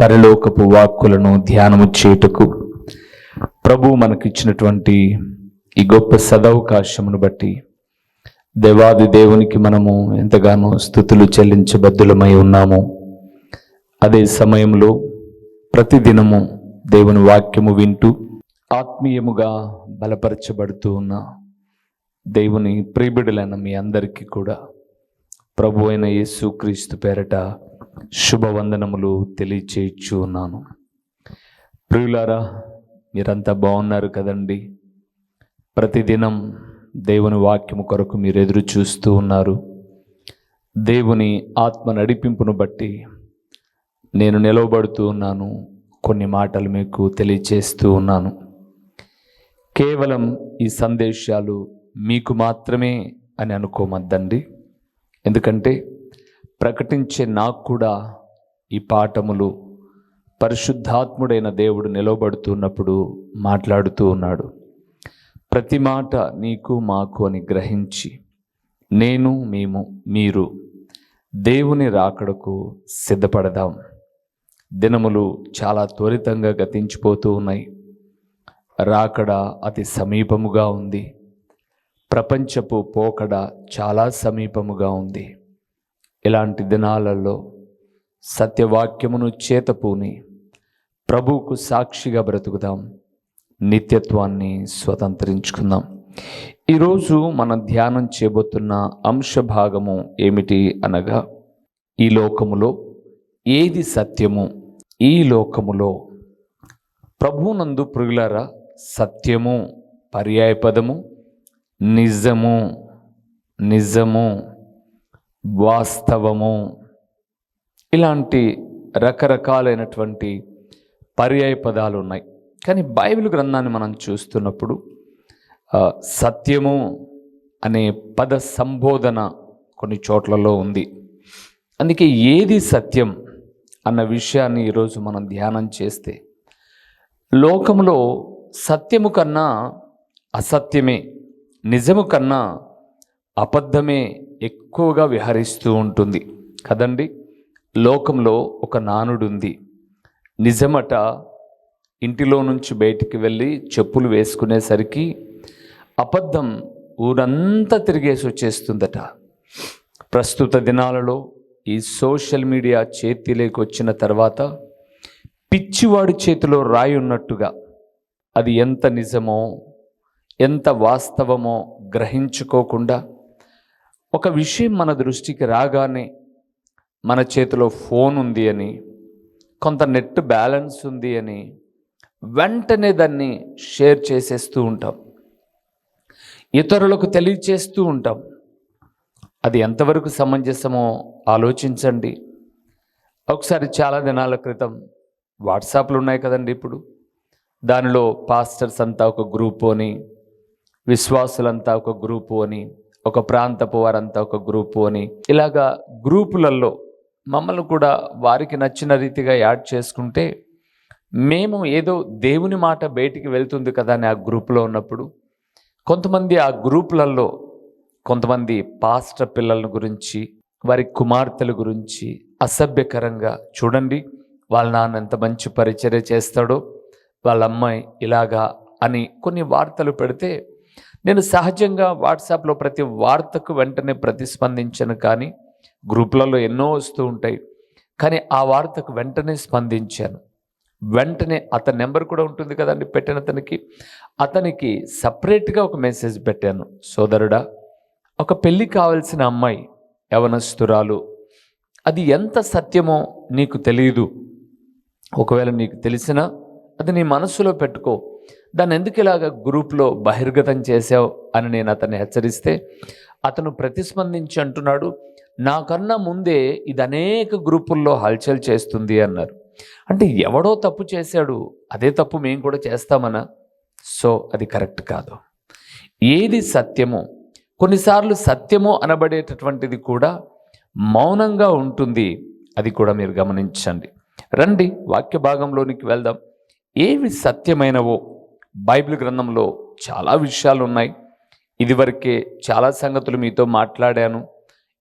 పరలోకపు వాక్కులను ధ్యానము చేయుటకు. ప్రభు మనకిచ్చినటువంటి ఈ గొప్ప సదవకాశమును బట్టి దేవాది దేవునికి మనము ఎంతగానో స్థుతులు చెల్లించబద్దులమై ఉన్నాము. అదే సమయంలో ప్రతిదినము దేవుని వాక్యము వింటూ ఆత్మీయముగా బలపరచబడుతూ ఉన్న దేవుని ప్రియబిడులైన మీ అందరికీ కూడా ప్రభు అయిన యేసు క్రీస్తు పేరట శుభవందనములు తెలియచేయచ్చు ఉన్నాను ప్రియులారా మీరంతా బాగున్నారు కదండి? ప్రతిదినం దేవుని వాక్యము కొరకు మీరు ఎదురు చూస్తూ ఉన్నారు. దేవుని ఆత్మ నడిపింపును బట్టి నేను నిలవబడుతూ ఉన్నాను కొన్ని మాటలు మీకు తెలియచేస్తూ ఉన్నాను. కేవలం ఈ సందేశాలు మీకు మాత్రమే అని అనుకోమద్దండి. ఎందుకంటే ప్రకటించే నాకు కూడా ఈ పాఠములు పరిశుద్ధాత్ముడైన దేవుడు నిలవబడుతున్నప్పుడు మాట్లాడుతూ ఉన్నాడు. ప్రతి మాట నీకు మాకు అని గ్రహించి నేను మేము మీరు దేవుని రాకడకు సిద్ధపడదాం. దినములు చాలా త్వరితంగా గతించిపోతూ ఉన్నాయి. రాకడ అతి సమీపముగా ఉంది. ప్రపంచపు పోకడ చాలా సమీపముగా ఉంది. ఇలాంటి దినాలలో సత్యవాక్యమును చేతపూని ప్రభువుకు సాక్షిగా బ్రతుకుదాం. నిత్యత్వాన్ని స్వతంత్రించుకుందాం. ఈరోజు మనం ధ్యానం చేయబోతున్న అంశ భాగము ఏమిటి అనగా ఈ లోకములో ఏది సత్యము? ఈ లోకములో ప్రభునందు ప్రియులారా సత్యము పర్యాయపదము నిజము నిజము వాస్తవము. ఇలాంటి రకరకాలైనటువంటి పర్యాయ పదాలు ఉన్నాయి. కానీ బైబిల్ గ్రంథాన్ని మనం చూస్తున్నప్పుడు సత్యము అనే పద సంబోధన కొన్ని చోట్లలో ఉంది. అందుకే ఏది సత్యం అన్న విషయాన్ని ఈరోజు మనం ధ్యానం చేస్తే లోకంలో సత్యము కన్నా అసత్యమే నిజము కన్నా అబద్ధమే ఎక్కువగా విహరిస్తూ ఉంటుంది. కదండి? లోకంలో ఒక నానుడు ఉంది నిజమట ఇంటిలో నుంచి బయటికి వెళ్ళి చెప్పులు వేసుకునేసరికి అబద్ధం ఊరంతా తిరిగేసి వచ్చేస్తుందట. ప్రస్తుత దినాలలో ఈ సోషల్ మీడియా చేతిలోకి వచ్చిన తర్వాత పిచ్చివాడి చేతిలో రాయి ఉన్నట్టుగా అది ఎంత నిజమో ఎంత వాస్తవమో గ్రహించుకోకుండా ఒక విషయం మన దృష్టికి రాగానే మన చేతిలో ఫోన్ ఉంది అని కొంత నెట్ బ్యాలెన్స్ ఉంది అని వెంటనే దాన్ని షేర్ చేసేస్తూ ఉంటాం. ఇతరులకు తెలియచేస్తూ ఉంటాం. అది ఎంతవరకు సమంజసమో ఆలోచించండి. ఒకసారి చాలా దినాల క్రితం వాట్సాప్లు ఉన్నాయి కదండి ఇప్పుడు. దానిలో పాస్టర్స్ అంతా ఒక గ్రూపు అని విశ్వాసులంతా ఒక గ్రూపు అని ఒక ప్రాంతపు వారంతా ఒక గ్రూపు అని. ఇలాగా గ్రూపులలో మమ్మల్ని కూడా వారికి నచ్చిన రీతిగా యాడ్ చేసుకుంటే మేము ఏదో దేవుని మాట బయటికి వెళ్తుంది కదా అని ఆ గ్రూపులో ఉన్నప్పుడు కొంతమంది ఆ గ్రూపులలో కొంతమంది పాస్టర్ పిల్లల గురించి వారి కుమార్తెల గురించి అసభ్యకరంగా చూడండి వాళ్ళ నాన్న ఎంత మంచి పరిచర్య చేస్తాడో వాళ్ళ అమ్మాయి ఇలాగా అని కొన్ని వార్తలు పెడితే నేను సహజంగా వాట్సాప్లో ప్రతి వార్తకు వెంటనే ప్రతిస్పందించను కానీ గ్రూపులలో ఎన్నో వస్తూ ఉంటాయి. కానీ ఆ వార్తకు వెంటనే స్పందించాను. వెంటనే అతని నెంబర్ కూడా ఉంటుంది కదండి పెట్టిన అతనికి. అతనికి సపరేట్గా ఒక మెసేజ్ పెట్టాను. సోదరుడా ఒక పెళ్ళి కావాల్సిన అమ్మాయి యవనస్తురాలు అది ఎంత సత్యమో నీకు తెలియదు ఒకవేళ నీకు తెలిసినా అది నీ మనసులో పెట్టుకో. దాన్ని ఎందుకు ఇలాగ గ్రూప్లో బహిర్గతం చేసావు అని నేను అతన్ని హెచ్చరిస్తే అతను ప్రతిస్పందించి అంటున్నాడు నాకన్నా ముందే ఇది అనేక గ్రూపుల్లో హల్చల్ చేస్తుంది అన్నారు. అంటే ఎవడో తప్పు చేశాడు అదే తప్పు మేము కూడా చేస్తామనా? సో అది కరెక్ట్ కాదు. ఏది సత్యమో కొన్నిసార్లు సత్యము అనబడేటటువంటిది కూడా మౌనంగా ఉంటుంది. అది కూడా మీరు గమనించండి. రండి వాక్య భాగంలోనికి వెళ్దాం. ఏవి సత్యమైనవో బైబిల్ గ్రంథంలో చాలా విషయాలు ఉన్నాయి ఇదివరకే చాలా సంగతులు మీతో మాట్లాడాను.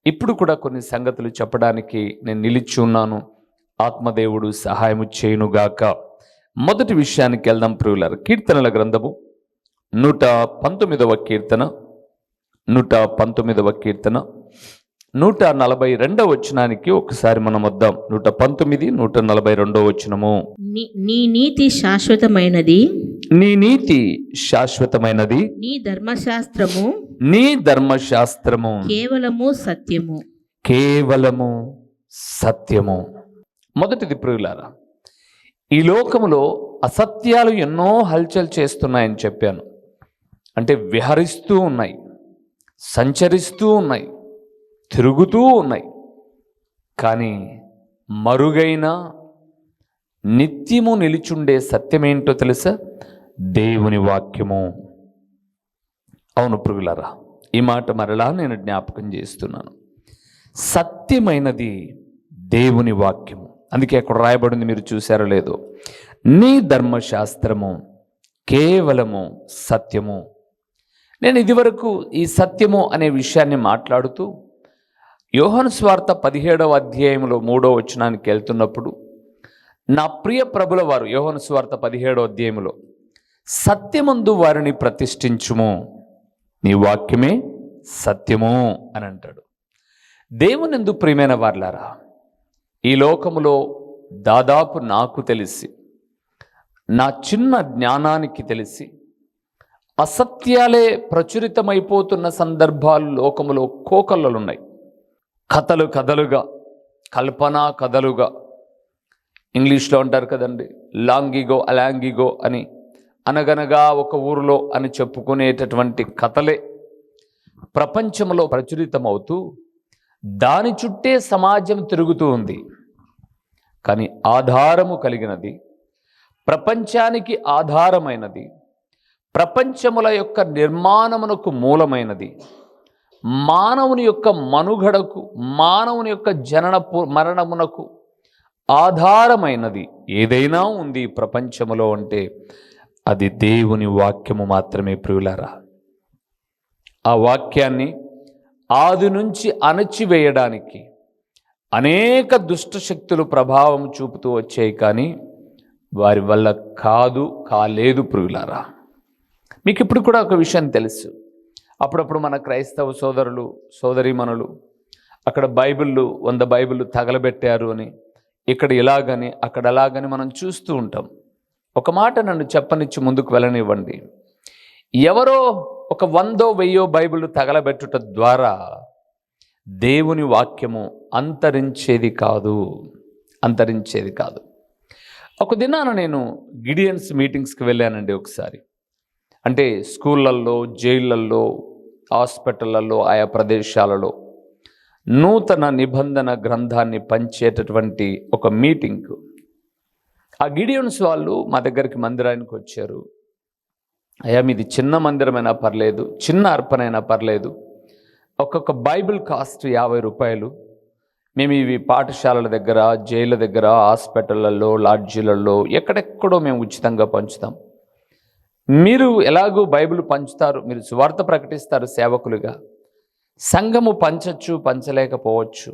ఇప్పుడు కూడా కొన్ని సంగతులు చెప్పడానికి నేను నిలిచి ఉన్నాను. ఆత్మదేవుడు సహాయము చేయునుగాక. మొదటి విషయానికి వెళ్దాం ప్రియులర్. కీర్తనల గ్రంథము నూట పంతొమ్మిదవ కీర్తన. నూట పంతొమ్మిదవ కీర్తన. నూట నలభై రెండవ వచనానికి ఒకసారి మనం వద్దాం. నూట పంతొమ్మిది నూట నలభై రెండవ వచనము. నీ నీ నీతి శాశ్వతమైనది. నీ నీతి శాశ్వతమైనది. నీ ధర్మశాస్త్రము నీ ధర్మశాస్త్రము. కేవలము సత్యము. కేవలము సత్యము. మొదటిది ప్రియులారా ఈ లోకములో అసత్యాలు ఎన్నో హల్చల్ చేస్తున్నాయని చెప్పాను. అంటే విహరిస్తూ ఉన్నాయి సంచరిస్తూ ఉన్నాయి తిరుగుతూ ఉన్నాయి. కానీ మరుగైన నిత్యము నిలిచుండే సత్యమేంటో తెలుసా? దేవుని వాక్యము. అవును పురుగులరా ఈ మాట మరలా నేను జ్ఞాపకం చేస్తున్నాను. సత్యమైనది దేవుని వాక్యము. అందుకే అక్కడ రాయబడింది మీరు చూసారో లేదో నీ ధర్మశాస్త్రము కేవలము సత్యము. నేను ఇదివరకు ఈ సత్యము అనే విషయాన్ని మాట్లాడుతూ యోహన్ స్వార్థ పదిహేడవ అధ్యాయంలో మూడో వచనానికి వెళ్తున్నప్పుడు నా ప్రియ ప్రభుల వారు యోహన స్వార్త పదిహేడో అధ్యాయంలో సత్యమందు వారిని ప్రతిష్ఠించుము నీ వాక్యమే సత్యము అని అంటాడు. దేవునిందు ప్రియమైన వార్లారా ఈ లోకములో దాదాపు నాకు తెలిసి నా చిన్న జ్ఞానానికి తెలిసి అసత్యాలే ప్రచురితమైపోతున్న సందర్భాలు లోకములో కోకల్లలున్నాయి. కథలు కథలుగా కల్పన కథలుగా ఇంగ్లీష్లో అంటారు కదండి లాంగిగో అలాంగిగో అని. అనగనగా ఒక ఊరిలో అని చెప్పుకునేటటువంటి కథలే ప్రపంచంలో ప్రచురితమవుతూ దాని చుట్టే సమాజం తిరుగుతూ ఉంది. కానీ ఆధారము కలిగినది ప్రపంచానికి ఆధారమైనది ప్రపంచముల యొక్క నిర్మాణమునకు మూలమైనది మానవుని యొక్క మనుగడకు మానవుని యొక్క జనన మరణమునకు ఆధారమైనది. ఏదైనా ఉంది ప్రపంచములో అంటే అది దేవుని వాక్యము మాత్రమే ప్రియులారా. ఆ వాక్యాన్ని ఆది నుంచి అణచివేయడానికి అనేక దుష్ట శక్తులు ప్రభావం చూపుతూ వచ్చాయి కానీ వారి వల్ల కాదు కాలేదు ప్రియులారా. మీకు ఇప్పుడు కూడా ఒక విషయం తెలుసు. అప్పుడప్పుడు మన క్రైస్తవ సోదరులు సోదరీమణులు అక్కడ బైబిళ్ళు వంద బైబిళ్ళు తగలబెట్టారు అని ఇక్కడ ఇలాగని అక్కడ అలాగని మనం చూస్తూ ఉంటాం. ఒక మాట నన్ను చెప్పనిచ్చి ముందుకు వెళ్ళనివ్వండి. ఎవరో ఒక వందో వెయ్యో బైబిల్ తగలబెట్టుట ద్వారా దేవుని వాక్యము అంతరించేది కాదు. అంతరించేది కాదు. ఒక దినాన నేను గిడియన్స్ మీటింగ్స్కి వెళ్ళానండి ఒకసారి. అంటే స్కూళ్ళల్లో జైళ్ళల్లో హాస్పిటళ్ళల్లో ఆయా ప్రదేశాలలో. నూతన నిబంధన గ్రంథాన్ని పంచేటటువంటి ఒక మీటింగ్. ఆ గిడియన్స్ వాళ్ళు మా దగ్గరికి మందిరానికి వచ్చారు. అయ్యా మీది చిన్న మందిరమైనా పర్లేదు చిన్న అర్పణైనా పర్లేదు. ఒక్కొక్క బైబిల్ కాస్ట్ యాభై రూపాయలు. మేము ఇవి పాఠశాలల దగ్గర జైళ్ళ దగ్గర హాస్పిటళ్ళల్లో లాడ్జీలలో ఎక్కడెక్కడో మేము ఉచితంగా పంచుతాం. మీరు ఎలాగూ బైబిల్ పంచుతారు మీరు సువార్త ప్రకటిస్తారు సేవకులుగా. సంఘము పంచచ్చు పంచలేకపోవచ్చు.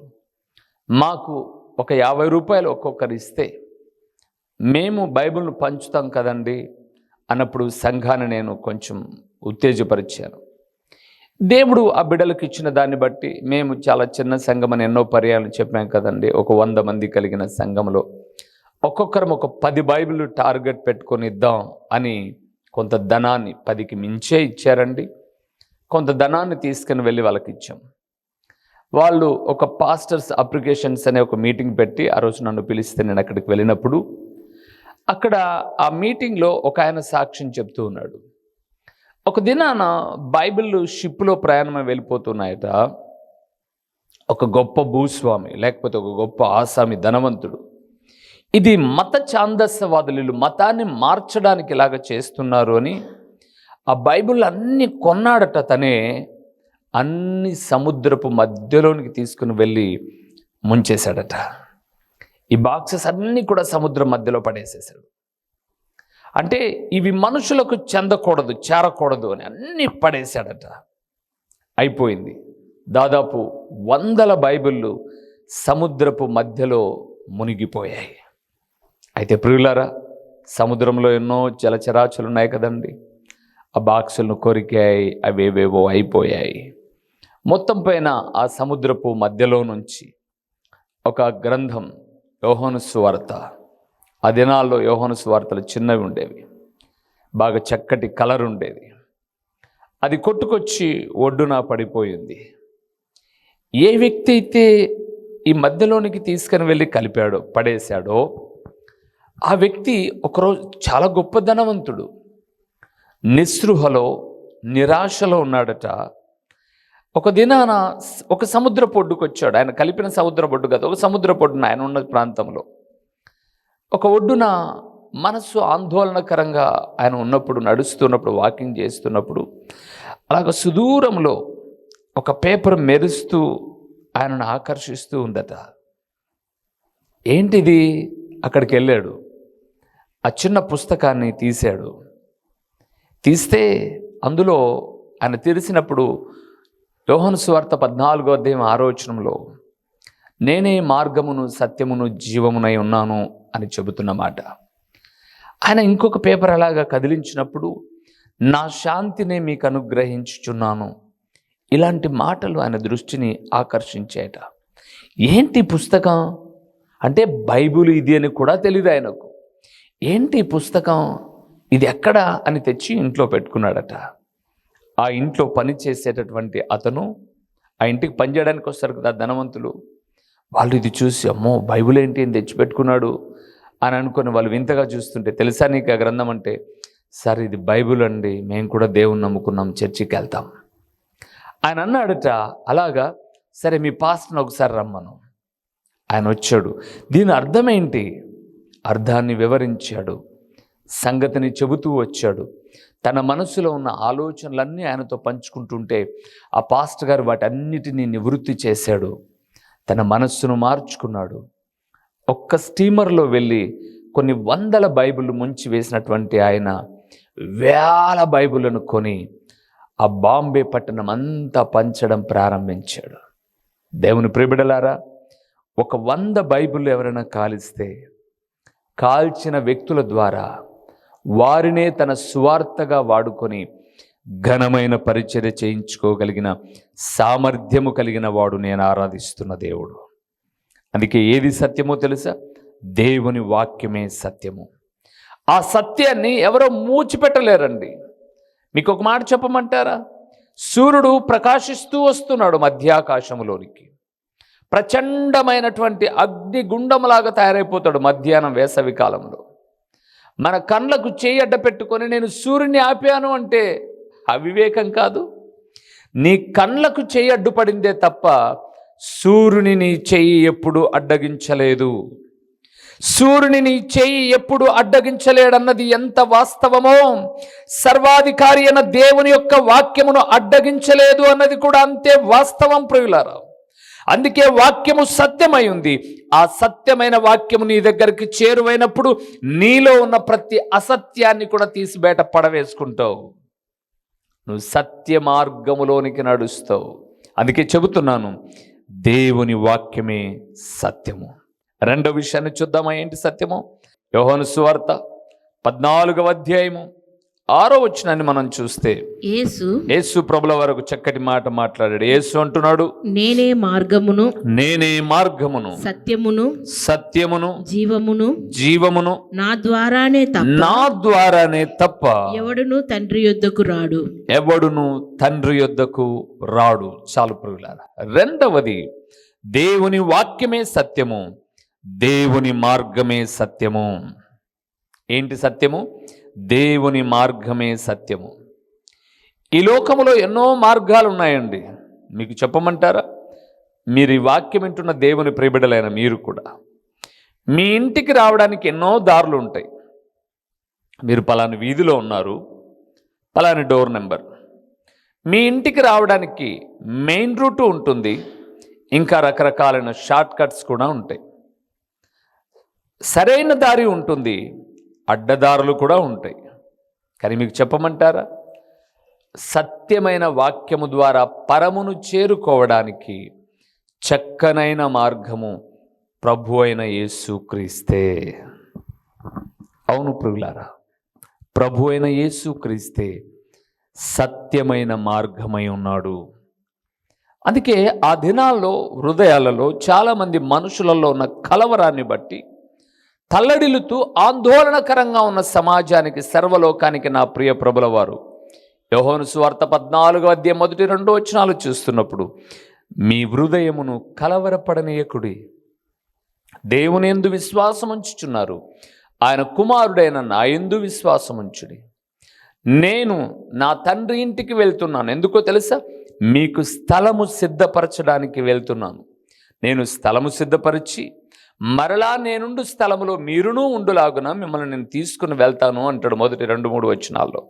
మాకు ఒక యాభై రూపాయలు ఒక్కొక్కరు ఇస్తే మేము బైబిల్ను పంచుతాం కదండి అన్నప్పుడు సంఘాన్ని నేను కొంచెం ఉత్తేజపరిచాను. దేవుడు ఆ బిడ్డలకు ఇచ్చిన దాన్ని బట్టి మేము చాలా చిన్న సంఘం అని ఎన్నో పర్యాలు చెప్పాం కదండి. ఒక వంద మంది కలిగిన సంఘంలో ఒక్కొక్కరం ఒక పది బైబిల్ టార్గెట్ పెట్టుకొని ఇద్దాం అని కొంత ధనాన్ని పదికి మించే ఇచ్చారండి. కొంత ధనాన్ని తీసుకుని వెళ్ళి వాళ్ళకి ఇచ్చాం వాళ్ళు ఒక పాస్టర్స్ అప్లికేషన్స్ అనే ఒక మీటింగ్ పెట్టి ఆ రోజు నన్ను పిలిస్తే నేను అక్కడికి వెళ్ళినప్పుడు అక్కడ ఆ మీటింగ్లో ఒక ఆయన సాక్ష్యం చెప్తూ ఉన్నాడు. ఒక దినాన బైబిల్ షిప్లో ప్రయాణం వెళ్ళిపోతున్నాయట. ఒక గొప్ప భూస్వామి లేకపోతే ఒక గొప్ప ఆసామి ధనవంతుడు. ఇది మత ఛాందస్యవాదులు మతాన్ని మార్చడానికి ఇలాగ చేస్తున్నారు అని ఆ బైబిల్ అన్ని కొన్నాడట తనే. అన్ని సముద్రపు మధ్యలోనికి తీసుకుని వెళ్ళి ముంచేశాడట. ఈ బాక్సెస్ అన్నీ కూడా సముద్రం మధ్యలో పడేసేసాడు అంటే ఇవి మనుషులకు చెందకూడదు చేరకూడదు అని అన్నీ పడేశాడట. అయిపోయింది. దాదాపు వందల బైబిళ్ళు సముద్రపు మధ్యలో మునిగిపోయాయి. అయితే ప్రియులారా సముద్రంలో ఎన్నో జలచరాచులు ఉన్నాయి కదండి. ఆ బాక్సులను కొరికాయి అవేవేవో అయిపోయాయి. మొత్తం పైన ఆ సముద్రపు మధ్యలో నుంచి ఒక గ్రంథం యోహోను సువార్త. ఆ దినాల్లో యోహోను సువార్తలు చిన్నవి ఉండేవి. బాగా చక్కటి కలర్ ఉండేది. అది కొట్టుకొచ్చి ఒడ్డున పడిపోయింది. ఏ వ్యక్తి అయితే ఈ మధ్యలోనికి తీసుకుని వెళ్ళి కలిపాడో పడేశాడో ఆ వ్యక్తి ఒకరోజు చాలా గొప్ప ధనవంతుడు. నిస్పృహలో నిరాశలో ఉన్నాడట. ఒక దినాన ఒక సముద్ర పొడ్డుకు వచ్చాడు ఆయన కలిపిన సముద్ర పొడ్డు కదా ఒక సముద్ర పొడ్డున ఆయన ఉన్న ప్రాంతంలో. ఒక ఒడ్డున మనస్సు ఆందోళనకరంగా ఆయన ఉన్నప్పుడు నడుస్తున్నప్పుడు వాకింగ్ చేస్తున్నప్పుడు అలాగ సుదూరంలో ఒక పేపర్ మెరుస్తూ ఆయనను ఆకర్షిస్తూ ఉందట. ఏంటిది? అక్కడికి వెళ్ళాడు ఆ చిన్న పుస్తకాన్ని తీశాడు. తీస్తే అందులో ఆయన తెరిసినప్పుడు యోహను సువార్త పద్నాలుగో అధ్యాయం ఆరోచనంలో నేనే మార్గమును సత్యమును జీవమునై ఉన్నాను అని చెబుతున్న మాట. ఆయన ఇంకొక పేపర్ అలాగా కదిలించినప్పుడు నా శాంతినే మీకు అనుగ్రహించుచున్నాను ఇలాంటి మాటలు ఆయన దృష్టిని ఆకర్షించేట. ఏంటి పుస్తకం? అంటే బైబిల్ ఇది అని కూడా తెలియదు ఆయనకు. ఏంటి పుస్తకం? ఇది ఎక్కడా అని తెచ్చి ఇంట్లో పెట్టుకున్నాడట. ఆ ఇంట్లో పని చేసేటటువంటి అతను ఆ ఇంటికి పని చేయడానికి వస్తారు కదా ధనవంతులు. వాళ్ళు ఇది చూసి అమ్మో బైబుల్ ఏంటి అని తెచ్చిపెట్టుకున్నాడు అని అనుకొని వాళ్ళు వింతగా చూస్తుంటే తెలుసా నీకు ఆ గ్రంథం? అంటే సార్ ఇది బైబిల్ అండి. మేము కూడా దేవుని నమ్ముకున్నాం చర్చికి వెళ్తాం. ఆయన అన్నాడట అలాగా సరే మీ పాస్ట్ని ఒకసారి రమ్మను. ఆయన వచ్చాడు. దీని అర్థం ఏంటి? అర్థాన్ని వివరించాడు. సంగతిని చెబుతూ వచ్చాడు. తన మనసులో ఉన్న ఆలోచనలన్నీ ఆయనతో పంచుకుంటుంటే ఆ పాస్ట్ గారు వాటన్నిటినీ నివృత్తి చేశాడు. తన మనస్సును మార్చుకున్నాడు. ఒక్క స్టీమర్లో వెళ్ళి కొన్ని వందల బైబిల్ ముంచి వేసినటువంటి ఆయన వేల బైబిళ్ళను కొని ఆ బాంబే పట్టణం అంతా పంచడం ప్రారంభించాడు. దేవుని ప్రిబిడలారా ఒక వంద బైబిల్ ఎవరైనా కాలిస్తే కాల్చిన వ్యక్తుల ద్వారా వారినే తన సువార్తగా వాడుకొని ఘనమైన పరిచర్య చేయించుకోగలిగిన సామర్థ్యము కలిగిన వాడు నేను ఆరాధిస్తున్న దేవుడు. అందుకే ఏది సత్యమో తెలుసా? దేవుని వాక్యమే సత్యము. ఆ సత్యాన్ని ఎవరో మూచిపెట్టలేరండి. మీకు ఒక మాట చెప్పమంటారా? సూర్యుడు ప్రకాశిస్తూ వస్తున్నాడు మధ్యాకాశములోనికి. ప్రచండమైనటువంటి అగ్నిగుండంలాగా తయారైపోతాడు మధ్యాహ్నం వేసవి కాలంలో మన కళ్ళకు చేయి అడ్డ పెట్టుకొని నేను సూర్యుని ఆపాను అంటే అవివేకం కాదు. నీ కళ్ళకు చేయి అడ్డుపడిందే తప్ప సూర్యుని నీ చెయ్యి ఎప్పుడు అడ్డగించలేదు. సూర్యుని నీ చెయ్యి ఎప్పుడు అడ్డగించలేడన్నది ఎంత వాస్తవమో? సర్వాధికారి అయిన దేవుని యొక్క వాక్యమును అడ్డగించలేదు అన్నది కూడా అంతే వాస్తవం ప్రియులారావు అందుకే వాక్యము సత్యమై ఉంది. ఆ సత్యమైన వాక్యము నీ దగ్గరికి చేరువైనప్పుడు నీలో ఉన్న ప్రతి అసత్యాన్ని కూడా తీసి బయట పడవేసుకుంటావు. నువ్వు సత్య మార్గములోనికి నడుస్తావు. అందుకే చెబుతున్నాను దేవుని వాక్యమే సత్యము. రెండో విషయాన్ని చూద్దామా? ఏంటి సత్యము? యోహను సువార్త పద్నాలుగవ అధ్యాయము ఆరో వచనాన్ని మనం చూస్తే యేసు యేసు ప్రభుల వరకు చక్కటి మాట మాట్లాడాడు. యేసు అంటున్నాడు నేనే మార్గమును నేనే మార్గమును సత్యమును సత్యమును జీవమును జీవమును నా ద్వారానే తప్ప నా ద్వారానే తప్ప ఎవడును తండ్రి యొద్దకు రాడు. ఎవడును తండ్రి యొద్దకు రాడు. చాలు ప్రియులారా. రెండవది దేవుని వాక్యమే సత్యము దేవుని మార్గమే సత్యము. ఏంటి సత్యము? దేవుని మార్గమే సత్యము. ఈ లోకములో ఎన్నో మార్గాలు ఉన్నాయండి మీకు చెప్పమంటారా? మీరు ఈ వాక్యం వింటున్న దేవుని ప్రియబిడలైన మీరు కూడా. మీ ఇంటికి రావడానికి ఎన్నో దారులు ఉంటాయి. మీరు పలాని వీధిలో ఉన్నారు పలాని డోర్ నెంబర్. మీ ఇంటికి రావడానికి మెయిన్ రూటు ఉంటుంది. ఇంకా రకరకాలైన షార్ట్ కట్స్ కూడా ఉంటాయి. సరైన దారి ఉంటుంది. అడ్డదారులు కూడా ఉంటాయి. కానీ మీకు చెప్పమంటారా? సత్యమైన వాక్యము ద్వారా పరమును చేరుకోవడానికి చక్కనైన మార్గము ప్రభు అయిన యేసు క్రీస్తే. అవును ప్రియులారా ప్రభు అయిన యేసు క్రీస్తే సత్యమైన మార్గమై ఉన్నాడు. అందుకే ఆ దినాల్లో హృదయాలలో చాలామంది మనుషులలో ఉన్న కలవరాన్ని బట్టి తల్లడిల్లుతూ ఆందోళనకరంగా ఉన్న సమాజానికి సర్వలోకానికి నా ప్రియ ప్రభుల వారు యోహోను సువార్త పద్నాలుగు అధ్యాయం మొదటి రెండో వచనాలు చూస్తున్నప్పుడు మీ హృదయమును కలవరపడనీయకుడి దేవుని ఎందు విశ్వాసం ఉంచుచున్నారు. ఆయన కుమారుడైన నా ఎందు విశ్వాసం ఉంచుడి. నేను నా తండ్రి ఇంటికి వెళ్తున్నాను. ఎందుకో తెలుసా? మీకు స్థలము సిద్ధపరచడానికి వెళ్తున్నాను. నేను స్థలము సిద్ధపరిచి మరలా నేనుండు స్థలములో మీరును ఉండులాగున మిమ్మల్ని నేను తీసుకుని వెళ్తాను అంటాడు మొదటి రెండు మూడు వచనాల్లో.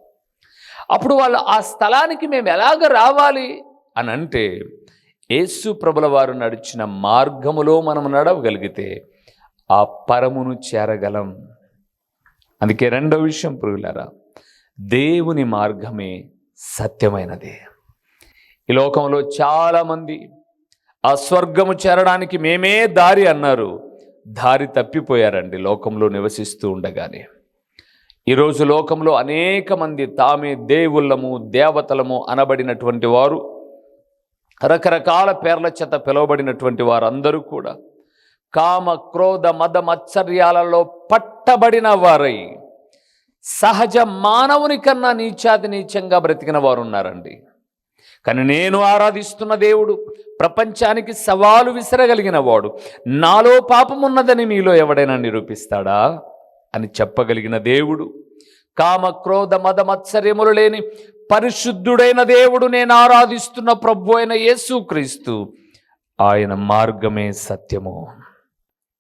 అప్పుడు వాళ్ళు ఆ స్థలానికి మేము ఎలాగ రావాలి అని అంటే యేసు ప్రభుల వారు నడిచిన మార్గములో మనం నడవగలిగితే ఆ పరమును చేరగలం. అందుకే రెండో విషయం పురుగులారా దేవుని మార్గమే సత్యమైనది. ఈ లోకంలో చాలామంది ఆ స్వర్గము చేరడానికి మేమే దారి అన్నారు. దారి తప్పిపోయారండి లోకంలో నివసిస్తూ ఉండగానే. ఈరోజు లోకంలో అనేక మంది తామే దేవుళ్ళము దేవతలము అనబడినటువంటి వారు రకరకాల పేర్ల చేత పిలువబడినటువంటి వారందరూ కూడా కామ క్రోధ మద మత్సర్యాలలో పట్టబడిన వారై సహజ మానవుని కన్నా నీచాతి నీచంగా బ్రతికిన వారు ఉన్నారండి కానీ నేను ఆరాధిస్తున్న దేవుడు ప్రపంచానికి సవాలు విసరగలిగిన వాడు. నాలో పాపం ఉన్నదని మీలో ఎవడైనా నిరూపిస్తాడా? అని చెప్పగలిగిన దేవుడు. కామ క్రోధ మద మత్సర్యములు లేని పరిశుద్ధుడైన దేవుడు నేను ఆరాధిస్తున్న ప్రభు అయిన యేసుక్రీస్తు ఆయన మార్గమే సత్యము.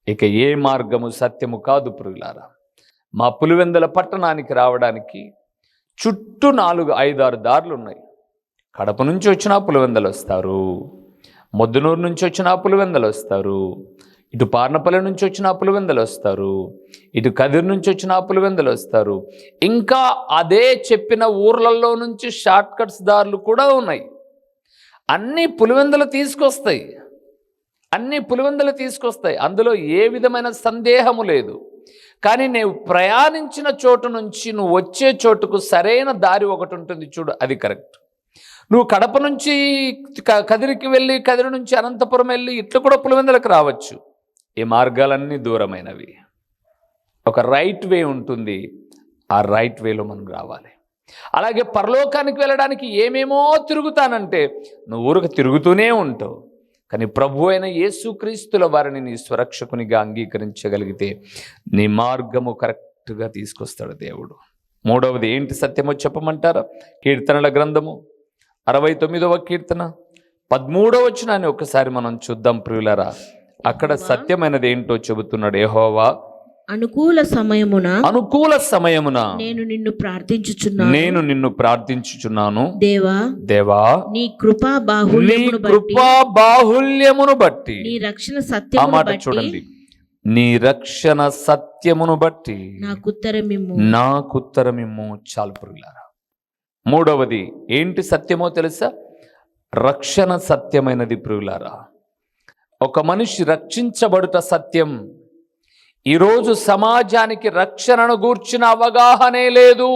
ఇక ఏ మార్గము సత్యము కాదు పురుగులారా మా పులివెందుల పట్టణానికి రావడానికి చుట్టూ నాలుగు ఐదారు దారులు ఉన్నాయి కడప నుంచి వచ్చిన పులివెందలు వస్తారు. మొద్దునూరు నుంచి వచ్చిన పులివెందలు వస్తారు. ఇటు పార్నపల్లి నుంచి వచ్చిన పులివెందలు వస్తారు. ఇటు కదిరి నుంచి వచ్చిన పులివెందలు వస్తారు. ఇంకా అదే చెప్పిన ఊర్లలో నుంచి షార్ట్ కట్స్ దారులు కూడా ఉన్నాయి. అన్నీ పులివెందలు తీసుకొస్తాయి. అన్ని పులివెందలు తీసుకొస్తాయి. అందులో ఏ విధమైన సందేహము లేదు. కానీ నేను ప్రయాణించిన చోటు నుంచి నువ్వు వచ్చే చోటుకు సరైన దారి ఒకటి ఉంటుంది చూడు అది కరెక్ట్. నువ్వు కడప నుంచి కదిరికి వెళ్ళి కదిరి నుంచి అనంతపురం వెళ్ళి ఇట్లు కూడా పులివెందులకు రావచ్చు. ఈ మార్గాలన్నీ దూరమైనవి. ఒక రైట్ వే ఉంటుంది. ఆ రైట్ వేలో మనం రావాలి. అలాగే పరలోకానికి వెళ్ళడానికి ఏమేమో తిరుగుతానంటే నువ్వు ఊరికి తిరుగుతూనే ఉంటావు. కానీ ప్రభు అయిన యేసుక్రీస్తుల వారిని నీ స్వరక్షకునిగా అంగీకరించగలిగితే నీ మార్గము కరెక్ట్గా తీసుకొస్తాడు దేవుడు. మూడవది ఏంటి సత్యమో చెప్పమంటారా? కీర్తనల గ్రంథము అరవై తొమ్మిదవ కీర్తన. పదమూడవ వచనాన్ని ఒకసారి మనం చూద్దాం ప్రియులరా. అక్కడ సత్యమైనది ఏంటో చెబుతున్నాడు యెహోవా. అనుకూల సమయమున అనుకూల సమయమున నేను నిన్ను ప్రార్థించుచున్నాను. నేను నిన్ను ప్రార్థించుచున్నాను. దేవా దేవా నీ కృపా నీ బాహుళ్యమును బట్టి కృపా బాహుల్యమును బట్టి నీ రక్షణ ఆ సత్యమును మాట బట్టి చూడండి. నీ రక్షణ సత్యమును బట్టి నాకుత్తరమిమ్ము. నాకుత్తరమిమ్ము. చాలు పురుగులారా మూడవది ఏంటి సత్యమో తెలుసా? రక్షణ సత్యమైనది ప్రియులారా. ఒక మనిషి రక్షించబడుట సత్యం. ఈరోజు సమాజానికి రక్షణను గూర్చిన అవగాహనే లేదు.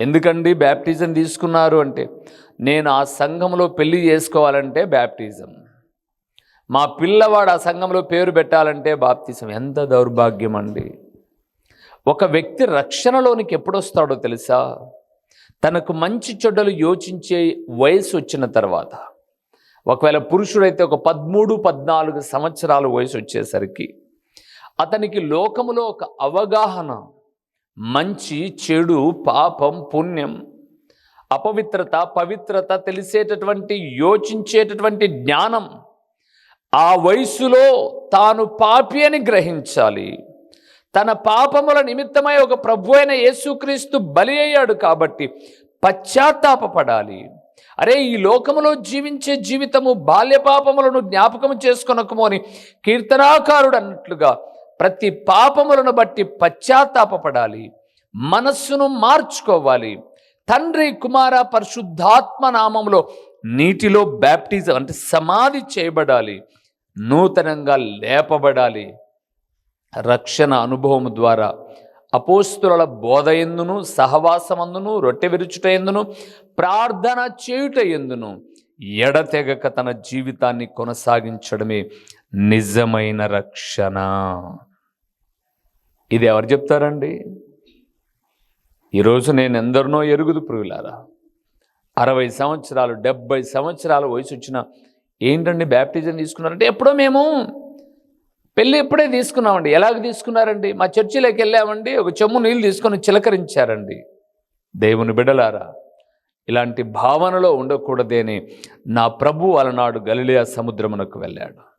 ఎందుకండి బ్యాప్టిజం తీసుకున్నారు అంటే నేను ఆ సంఘంలో పెళ్ళి చేసుకోవాలంటే బ్యాప్టిజం. మా పిల్లవాడు ఆ సంఘంలో పేరు పెట్టాలంటే బాప్తిజం ఎంత దౌర్భాగ్యం అండి ఒక వ్యక్తి రక్షణలోనికి ఎప్పుడొస్తాడో తెలుసా? తనకు మంచి చెడ్డలు యోచించే వయసు వచ్చిన తర్వాత ఒకవేళ పురుషుడైతే ఒక పదమూడు పద్నాలుగు సంవత్సరాల వయసు వచ్చేసరికి అతనికి లోకములో ఒక అవగాహన మంచి చెడు పాపం పుణ్యం అపవిత్రత పవిత్రత తెలిసేటటువంటి యోచించేటటువంటి జ్ఞానం ఆ వయసులో తాను పాపి అని గ్రహించాలి. తన పాపముల నిమిత్తమై ఒక ప్రభు అయిన యేసుక్రీస్తు బలి అయ్యాడు కాబట్టి పశ్చాత్తాపపడాలి. అరే ఈ లోకములో జీవించే జీవితము బాల్యపాపములను జ్ఞాపకము జ్ఞాపకం చేసుకొనకము అని కీర్తనాకారుడు అన్నట్లుగా ప్రతి పాపములను బట్టి పశ్చాత్తాపపడాలి. మనస్సును మార్చుకోవాలి. తండ్రి కుమార పరిశుద్ధాత్మ నామంలో నీటిలో బ్యాప్టిజం అంటే సమాధి చేయబడాలి. నూతనంగా లేపబడాలి. రక్షణ అనుభవం ద్వారా అపోస్తుల బోధ ఎందును సహవాసమందును రొట్టె విరుచుట ఎందును ప్రార్థన చేయుట ఎందును ఎడతెగక తన జీవితాన్ని కొనసాగించడమే నిజమైన రక్షణ. ఇది ఎవరు చెప్తారండి? ఈరోజు నేను ఎందరినో ఎరుగుదు పురుగులారా అరవై సంవత్సరాలు డెబ్బై సంవత్సరాల వయసు వచ్చిన ఏంటండి బ్యాప్టిజం తీసుకున్నారంటే ఎప్పుడో మేము పెళ్ళి ఇప్పుడే తీసుకున్నామండి? ఎలాగ తీసుకున్నారండి? మా చర్చిలోకి వెళ్ళామండి ఒక చెమ్ము నీళ్ళు తీసుకొని చిలకరించారండి. దేవుని బిడలారా ఇలాంటి భావనలో ఉండకూడదేని నా ప్రభు అలనాడు గలిలియా సముద్రమునకు వెళ్ళాడు.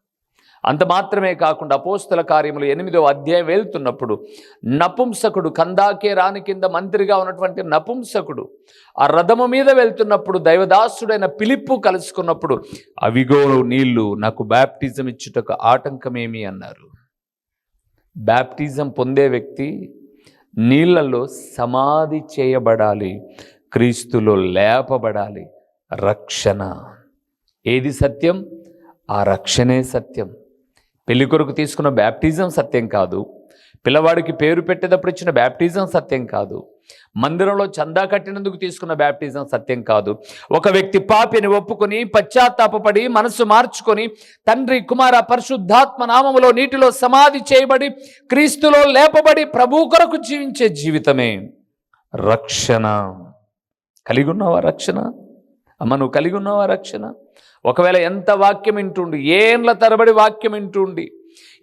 అంత మాత్రమే కాకుండా అపోస్తల కార్యములు ఎనిమిదో అధ్యాయం వెళ్తున్నప్పుడు నపుంసకుడు కందాకే రాని కింద మంత్రిగా ఉన్నటువంటి నపుంసకుడు ఆ రథము మీద వెళ్తున్నప్పుడు దైవదాసుడైన పిలిప్పు కలుసుకున్నప్పుడు అవిగో నీళ్ళు నాకు బ్యాప్టిజం ఇచ్చుటకు ఆటంకమేమి? అన్నారు. బ్యాప్టిజం పొందే వ్యక్తి నీళ్ళలో సమాధి చేయబడాలి క్రీస్తులో లేపబడాలి. రక్షణ. ఏది సత్యం? ఆ రక్షణే సత్యం. పెళ్ళి కొరకు తీసుకున్న బ్యాప్టిజం సత్యం కాదు. పిల్లవాడికి పేరు పెట్టేటప్పుడు ఇచ్చిన బ్యాప్టిజం సత్యం కాదు. మందిరంలో చందా కట్టినందుకు తీసుకున్న బ్యాప్టిజం సత్యం కాదు. ఒక వ్యక్తి పాపిని ఒప్పుకొని పశ్చాత్తాపడి మనసు మార్చుకొని తండ్రి కుమార పరిశుద్ధాత్మ నామములో నీటిలో సమాధి చేయబడి క్రీస్తులో లేపబడి ప్రభు కొరకు జీవించే జీవితమే. రక్షణ. కలిగి ఉన్నావా రక్షణ? అమ్మ నువ్వు కలిగి ఉన్నావా రక్షణ? ఒకవేళ ఎంత వాక్యం వింటుండి ఏండ్ల తరబడి వాక్యం వింటుండి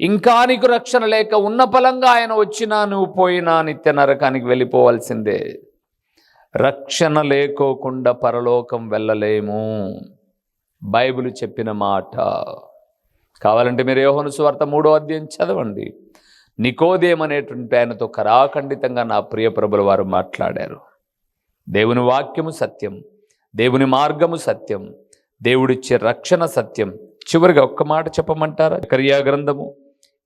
ఇంకా నీకు రక్షణ లేక ఉన్న ఫలంగా ఆయన వచ్చినా నువ్వు పోయినా నిత్య నరకానికి వెళ్ళిపోవాల్సిందే. రక్షణ లేకోకుండా పరలోకం వెళ్ళలేము. బైబిల్ చెప్పిన మాట. కావాలంటే మీరు యోహను సువార్త మూడో అధ్యాయం చదవండి. నికోదేం అనేటువంటి ఆయనతో కరాఖండితంగా నా ప్రియ ప్రభుల వారు మాట్లాడారు. దేవుని వాక్యము సత్యం దేవుని మార్గము సత్యం దేవుడిచ్చే రక్షణ సత్యం. చివరిగా ఒక్క మాట చెప్పమంటారా? కరియా గ్రంథము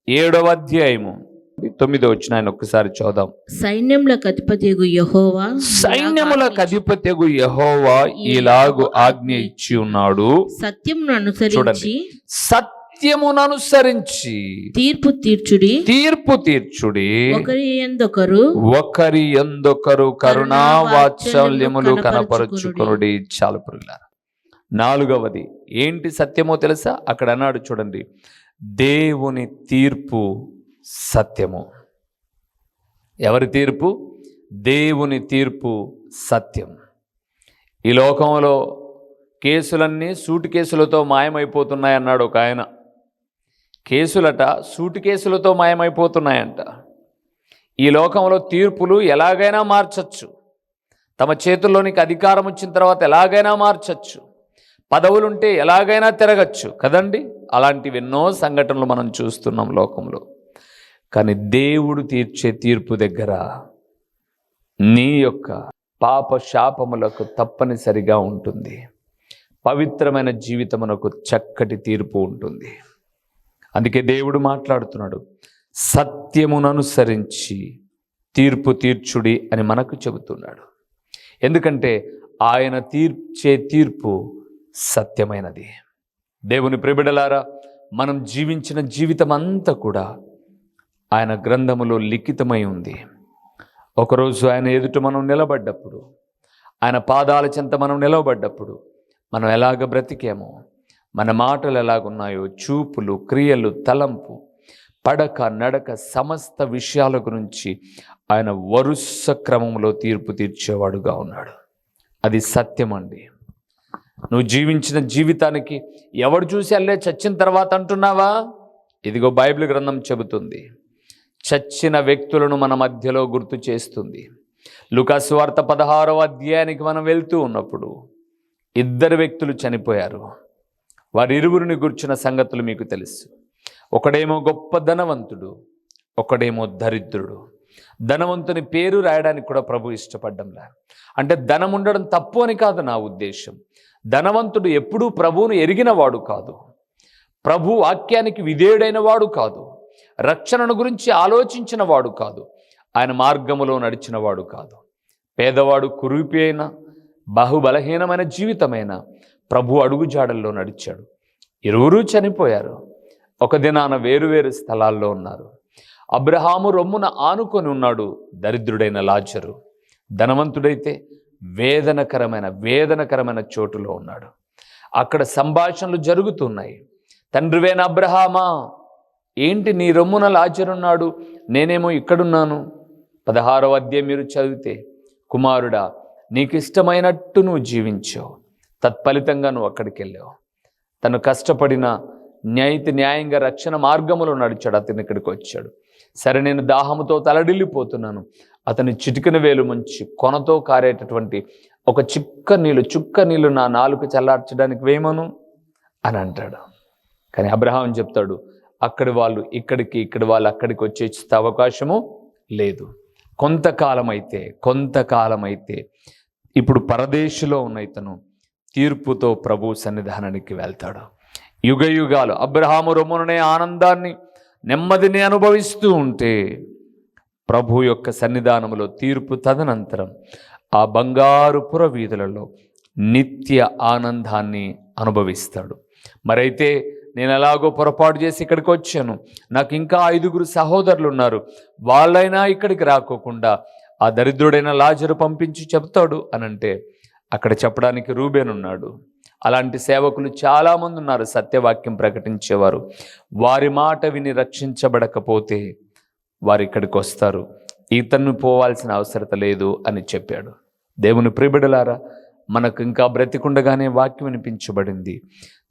ఏడవ అధ్యాయము. తొమ్మిదో వచ్చిన ఆయన ఒక్కసారి చూద్దాం సైన్యములకు అధిపతియగు యహోవా సైన్యములకు యహోవా ఇలాగు ఆజ్ఞ ఇచ్చి ఉన్నాడు. సత్యమును అనుసరించి చూడండి. సత్యమును అనుసరించి తీర్పు తీర్చుడి. తీర్పు తీర్చుడి. ఒకరి ఎందొకరు ఒకరి ఎందొకరు కరుణా వాత్సల్యములు కనపరుచుకొనుడి. చాలు పురుగులారా. నాలుగవది ఏంటి సత్యమో తెలుసా? అక్కడ అన్నాడు చూడండి దేవుని తీర్పు సత్యము. ఎవరి తీర్పు? దేవుని తీర్పు సత్యం. ఈ లోకంలో కేసులన్నీ సూటు కేసులతో మాయమైపోతున్నాయన్నాడు ఒక ఆయన. కేసులట సూటు కేసులతో మాయమైపోతున్నాయంట. ఈ లోకంలో తీర్పులు ఎలాగైనా మార్చచ్చు. తమ చేతుల్లోనికి అధికారం వచ్చిన తర్వాత ఎలాగైనా మార్చచ్చు. పదవులుంటే ఎలాగైనా తిరగచ్చు. కదండి? అలాంటివి ఎన్నో సంఘటనలు మనం చూస్తున్నాం లోకంలో. కానీ దేవుడు తీర్చే తీర్పు దగ్గర నీ యొక్క పాప శాపములకు తప్పనిసరిగా ఉంటుంది. పవిత్రమైన జీవితమునకు చక్కటి తీర్పు ఉంటుంది. అందుకే దేవుడు మాట్లాడుతున్నాడు సత్యముననుసరించి తీర్పు తీర్చుడి అని మనకు చెబుతున్నాడు. ఎందుకంటే ఆయన తీర్చే తీర్పు సత్యమైనది. దేవుని ప్రిబిడలారా మనం జీవించిన జీవితం అంతా కూడా ఆయన గ్రంథములో లిఖితమై ఉంది. ఒకరోజు ఆయన ఎదుట మనం నిలబడ్డప్పుడు ఆయన పాదాల చెంత మనం నిలబడ్డప్పుడు మనం ఎలాగ బ్రతికేమో మన మాటలు ఎలాగున్నాయో చూపులు క్రియలు తలంపు పడక నడక సమస్త విషయాల గురించి ఆయన వరుస క్రమంలో తీర్పు తీర్చేవాడుగా ఉన్నాడు. అది సత్యం అండి నువ్వు జీవించిన జీవితానికి ఎవడు చూసి అల్లే చచ్చిన తర్వాత అంటున్నావా? ఇదిగో బైబిల్ గ్రంథం చెబుతుంది. చచ్చిన వ్యక్తులను మన మధ్యలో గుర్తు చేస్తుంది. లుకాసువార్త పదహారవ అధ్యాయానికి మనం వెళ్తూ ఉన్నప్పుడు ఇద్దరు వ్యక్తులు చనిపోయారు. వారి ఇరువురిని గుర్చిన సంగతులు మీకు తెలుసు. ఒకడేమో గొప్ప ధనవంతుడు ఒకడేమో దరిద్రుడు. ధనవంతుని పేరు రాయడానికి కూడా ప్రభు ఇష్టపడ్డంలా. అంటే ధనం ఉండడం తప్పు అని కాదు నా ఉద్దేశం. ధనవంతుడు ఎప్పుడూ ప్రభువును ఎరిగినవాడు కాదు. ప్రభు వాక్యానికి విధేయుడైన వాడు కాదు. రక్షణను గురించి ఆలోచించిన వాడు కాదు. ఆయన మార్గములో నడిచిన వాడు కాదు. పేదవాడు కురిపి అయిన బహుబలహీనమైన జీవితమైన ప్రభు అడుగుజాడల్లో నడిచాడు. ఇరువురూ చనిపోయారు. ఒక దినాన వేరువేరు స్థలాల్లో ఉన్నారు. అబ్రహాము రొమ్మున ఆనుకొని ఉన్నాడు దరిద్రుడైన లాజరు. ధనవంతుడైతే వేదనకరమైన వేదనకరమైన చోటులో ఉన్నాడు. అక్కడ సంభాషణలు జరుగుతున్నాయి. తండ్రివేన అబ్రహామా? ఏంటి నీ రొమ్మున లాజరున్నాడు నేనేమో ఇక్కడున్నాను. పదహారవ అధ్యాయం మీరు చదివితే కుమారుడా నీకు ఇష్టమైనట్టు నువ్వు జీవించావు. తత్ఫలితంగా నువ్వు అక్కడికి వెళ్ళావు తను కష్టపడిన న్యాయతి న్యాయంగా రక్షణ మార్గములో నడిచాడు అతను ఇక్కడికి వచ్చాడు. సరే నేను దాహముతో తలడిల్లిపోతున్నాను. అతని చిటికిన వేలు మంచి కొనతో కారేటటువంటి ఒక చిక్క నీళ్ళు చుక్క నీళ్ళు నా నాలుక చల్లార్చడానికి వేమను అని అంటాడు. కానీ అబ్రహాం చెప్తాడు? అక్కడి వాళ్ళు ఇక్కడికి ఇక్కడి వాళ్ళు అక్కడికి వచ్చే అవకాశము లేదు. కొంతకాలం అయితే కొంతకాలం అయితే ఇప్పుడు పరదేశంలో ఉన్న ఇతను తీర్పుతో ప్రభు సన్నిధానానికి వెళ్తాడు. యుగ యుగాలు అబ్రహాము రొమ్ముననే ఆనందాన్ని నెమ్మదిని అనుభవిస్తూ ఉంటే ప్రభు యొక్క సన్నిధానములో తీర్పు తదనంతరం ఆ బంగారు పురవీధులలో నిత్య ఆనందాన్ని అనుభవిస్తాడు. మరైతే నేను ఎలాగో పొరపాటు చేసి ఇక్కడికి వచ్చాను. నాకు ఇంకా ఐదుగురు సహోదరులు ఉన్నారు. వాళ్ళైనా ఇక్కడికి రాకోకుండా ఆ దరిద్రుడైన లాజరు పంపించి చెప్తాడు అనంటే అక్కడ చెప్పడానికి రూబేనున్నాడు అలాంటి సేవకులు చాలామంది ఉన్నారు సత్యవాక్యం ప్రకటించేవారు. వారి మాట విని రక్షించబడకపోతే వారు ఇక్కడికి వస్తారు. ఇతన్ని పోవాల్సిన అవసరత లేదు అని చెప్పాడు. దేవుని ప్రిబిడలారా మనకు ఇంకా బ్రతికుండగానే వాక్యం వినిపించబడింది.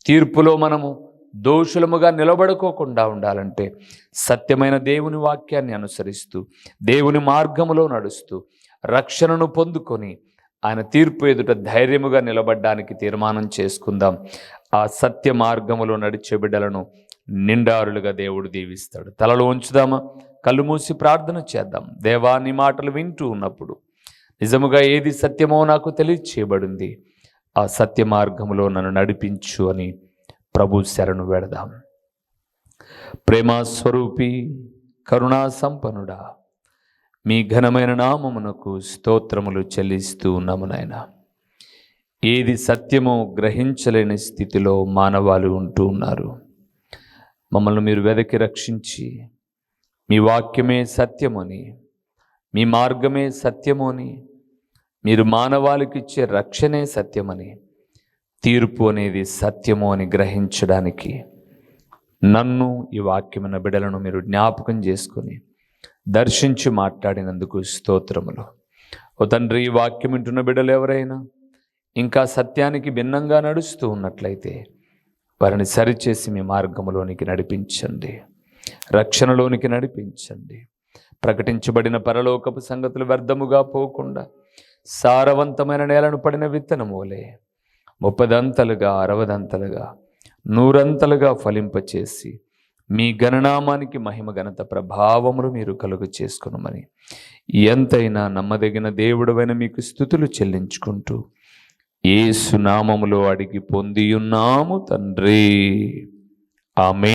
తీర్పులో మనము దోషులముగా నిలబడుకోకుండా ఉండాలంటే సత్యమైన దేవుని వాక్యాన్ని అనుసరిస్తూ దేవుని మార్గములో నడుస్తూ రక్షణను పొందుకొని ఆయన తీర్పు ఎదుట ధైర్యముగా నిలబడ్డానికి తీర్మానం చేసుకుందాం. ఆ సత్య మార్గములో నడిచే బిడ్డలను నిండారులుగా దేవుడు దీవిస్తాడు. తలలో ఉంచుదామా? కళ్ళు మూసి ప్రార్థన చేద్దాం. దేవా నీ మాటలు వింటూ ఉన్నప్పుడు నిజముగా ఏది సత్యమో నాకు తెలియచేయబడింది. ఆ సత్య మార్గములో నన్ను నడిపించు అని ప్రభు శరణు వెడదాం ప్రేమస్వరూపి కరుణా సంపన్నుడా మీ ఘనమైన నామమునకు స్తోత్రములు చెల్లిస్తూ ఉన్నాము నాయన. ఏది సత్యమో గ్రహించలేని స్థితిలో మానవాళి ఉంటూ ఉన్నారు. మమ్మల్ని మీరు వెదకి రక్షించి మీ వాక్యమే సత్యముని మీ మార్గమే సత్యముని మీరు మానవాళికి ఇచ్చే రక్షణే సత్యమని తీర్పు అనేది సత్యము అని గ్రహించడానికి నన్ను ఈ వాక్యమైన బిడలను మీరు జ్ఞాపకం చేసుకొని దర్శించి మాట్లాడినందుకు స్తోత్రములు. ఓ తండ్రి ఈ వాక్యం వింటున్న బిడ్డలు ఎవరైనా ఇంకా సత్యానికి భిన్నంగా నడుస్తూ ఉన్నట్లయితే వారిని సరిచేసి మీ మార్గములోనికి నడిపించండి. రక్షణలోనికి నడిపించండి. ప్రకటించబడిన పరలోకపు సంగతులు వ్యర్థముగా పోకుండా సారవంతమైన నేలను పడిన విత్తనమూలే. ముప్పదంతలుగా అరవదంతలుగా నూరంతలుగా ఫలింపచేసి మీ గణనామానికి మహిమ ఘనత ప్రభావములు మీరు కలుగు చేసుకునమని ఎంతైనా నమ్మదగిన దేవుడవైన మీకు స్థుతులు చెల్లించుకుంటూ ఏ సునామములో అడిగి పొందియున్నాము తండ్రి. ఆమె